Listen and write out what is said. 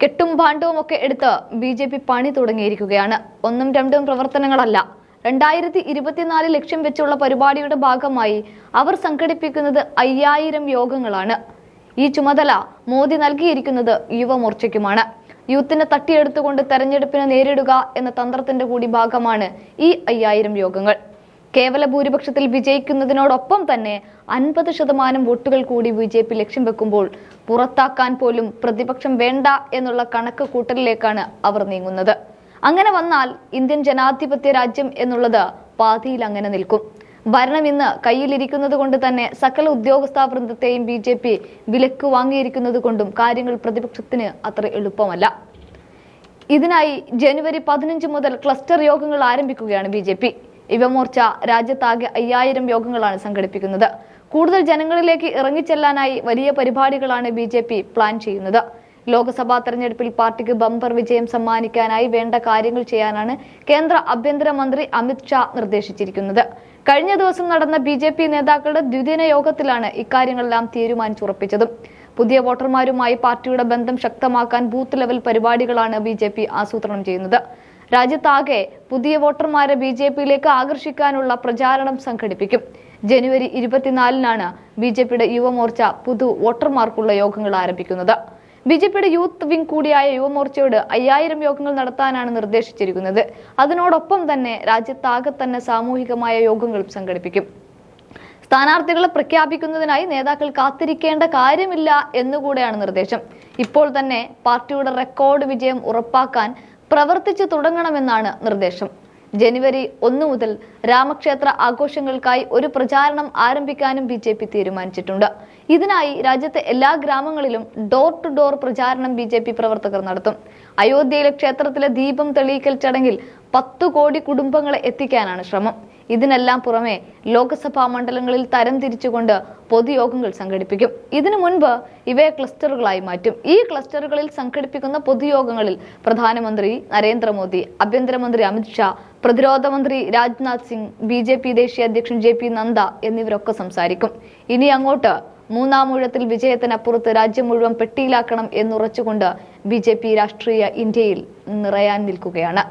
കെട്ടും ഭാണ്ഡവും ഒക്കെ എടുത്ത് ബി ജെ പി പണി തുടങ്ങിയിരിക്കുകയാണ്. ഒന്നും രണ്ടും പ്രവർത്തനങ്ങളല്ല. രണ്ടായിരത്തി ഇരുപത്തിനാല് ലക്ഷ്യം വെച്ചുള്ള പരിപാടിയുടെ ഭാഗമായി അവർ സംഘടിപ്പിക്കുന്നത് അയ്യായിരം യോഗങ്ങളാണ്. ഈ ചുമതല മോദി നൽകിയിരിക്കുന്നത് യുവമോർച്ചയ്ക്കുമാണ്. യൂത്തിനെ തട്ടിയെടുത്തുകൊണ്ട് തെരഞ്ഞെടുപ്പിനെ നേരിടുക എന്ന തന്ത്രത്തിന്റെ കൂടി ഭാഗമാണ് ഈ അയ്യായിരം യോഗങ്ങൾ. കേവല ഭൂരിപക്ഷത്തിൽ വിജയിക്കുന്നതിനോടൊപ്പം തന്നെ അൻപത് ശതമാനം വോട്ടുകൾ കൂടി ബി ജെ പി ലക്ഷ്യം വെക്കുമ്പോൾ പുറത്താക്കാൻ പോലും പ്രതിപക്ഷം വേണ്ട എന്നുള്ള കണക്ക് കൂട്ടലിലേക്കാണ് അവർ നീങ്ങുന്നത്. അങ്ങനെ വന്നാൽ ഇന്ത്യൻ ജനാധിപത്യ രാജ്യം എന്നുള്ളത് പാതിയിൽ അങ്ങനെ നിൽക്കും. ഭരണം ഇന്ന് കയ്യിലിരിക്കുന്നത് കൊണ്ട് തന്നെ സകല ഉദ്യോഗസ്ഥ വൃന്ദത്തെയും ബി ജെ പി വിലക്ക് വാങ്ങിയിരിക്കുന്നത് കൊണ്ടും കാര്യങ്ങൾ പ്രതിപക്ഷത്തിന് അത്ര എളുപ്പമല്ല. ഇതിനായി ജനുവരി പതിനഞ്ച് മുതൽ ക്ലസ്റ്റർ യോഗങ്ങൾ ആരംഭിക്കുകയാണ് ബി ജെ പി. യുവമോർച്ച രാജ്യത്താകെ അയ്യായിരം യോഗങ്ങളാണ് സംഘടിപ്പിക്കുന്നത്. കൂടുതൽ ജനങ്ങളിലേക്ക് ഇറങ്ങിച്ചെല്ലാനായി വലിയ പരിപാടികളാണ് ബി ജെ പി പ്ലാൻ ചെയ്യുന്നത്. ലോക്സഭാ തെരഞ്ഞെടുപ്പിൽ പാർട്ടിക്ക് ബമ്പർ വിജയം സമ്മാനിക്കാനായി വേണ്ട കാര്യങ്ങൾ ചെയ്യാനാണ് കേന്ദ്ര ആഭ്യന്തരമന്ത്രി അമിത് ഷാ നിർദ്ദേശിച്ചിരിക്കുന്നത്. കഴിഞ്ഞ ദിവസം നടന്ന ബി ജെ പി നേതാക്കളുടെ ദ്വിദിന യോഗത്തിലാണ് ഇക്കാര്യങ്ങളെല്ലാം തീരുമാനിച്ചുറപ്പിച്ചതും. പുതിയ വോട്ടർമാരുമായി പാർട്ടിയുടെ ബന്ധം ശക്തമാക്കാൻ ബൂത്ത് ലെവൽ പരിപാടികളാണ് ബി ആസൂത്രണം ചെയ്യുന്നത്. രാജ്യത്താകെ പുതിയ വോട്ടർമാരെ ബി ജെ പിയിലേക്ക് ആകർഷിക്കാനുള്ള പ്രചാരണം സംഘടിപ്പിക്കും. ജനുവരി ഇരുപത്തിനാലിനാണ് ബി ജെ പിയുടെ യുവമോർച്ച പുതു വോട്ടർമാർക്കുള്ള യോഗങ്ങൾ ആരംഭിക്കുന്നത്. ബി ജെ പിയുടെ യൂത്ത് വിംഗ് കൂടിയായ യുവമോർച്ചയോട് അയ്യായിരം യോഗങ്ങൾ നടത്താനാണ് നിർദ്ദേശിച്ചിരിക്കുന്നത്. അതിനോടൊപ്പം തന്നെ രാജ്യത്താകെ തന്നെ സാമൂഹികമായ യോഗങ്ങളും സംഘടിപ്പിക്കും. സ്ഥാനാർത്ഥികളെ പ്രഖ്യാപിക്കുന്നതിനായി നേതാക്കൾ കാത്തിരിക്കേണ്ട കാര്യമില്ല എന്നുകൂടെയാണ് നിർദ്ദേശം. ഇപ്പോൾ തന്നെ പാർട്ടിയുടെ റെക്കോർഡ് വിജയം ഉറപ്പാക്കാൻ പ്രവർത്തിച്ചു തുടങ്ങണമെന്നാണ് നിർദ്ദേശം. ജനുവരി ഒന്ന് മുതൽ രാമക്ഷേത്ര ആഘോഷങ്ങൾക്കായി ഒരു പ്രചാരണം ആരംഭിക്കാനും ബി ജെ പി തീരുമാനിച്ചിട്ടുണ്ട്. ഇതിനായി രാജ്യത്തെ എല്ലാ ഗ്രാമങ്ങളിലും ഡോർ ടു ഡോർ പ്രചാരണം ബി ജെ പി പ്രവർത്തകർ നടത്തും. അയോധ്യയിലെ ക്ഷേത്രത്തിലെ ദീപം തെളിയിക്കൽ ചടങ്ങിൽ പത്തു കോടി കുടുംബങ്ങളെ എത്തിക്കാനാണ് ശ്രമം. ഇതിനെല്ലാം പുറമെ ലോക്സഭാ മണ്ഡലങ്ങളിൽ തരം തിരിച്ചുകൊണ്ട് പൊതുയോഗങ്ങൾ സംഘടിപ്പിക്കും. ഇതിനു മുൻപ് ഇവയെ ക്ലസ്റ്ററുകളായി മാറ്റും. ഈ ക്ലസ്റ്ററുകളിൽ സംഘടിപ്പിക്കുന്ന പൊതുയോഗങ്ങളിൽ പ്രധാനമന്ത്രി നരേന്ദ്രമോദി ആഭ്യന്തരമന്ത്രി അമിത്ഷാ പ്രതിരോധ മന്ത്രി Rajnath Singh B J P ദേശീയ അധ്യക്ഷൻ ജെ പി നദ്ദ എന്നിവരൊക്കെ സംസാരിക്കും. ഇനി അങ്ങോട്ട് മൂന്നാം ഊഴത്തിൽ വിജയത്തിനപ്പുറത്ത് രാജ്യം മുഴുവൻ പെട്ടിയിലാക്കണം എന്നുറച്ചുകൊണ്ട് ബി ജെ പി രാഷ്ട്രീയ ഇന്ത്യയിൽ നിറയാൻ നിൽക്കുകയാണ്.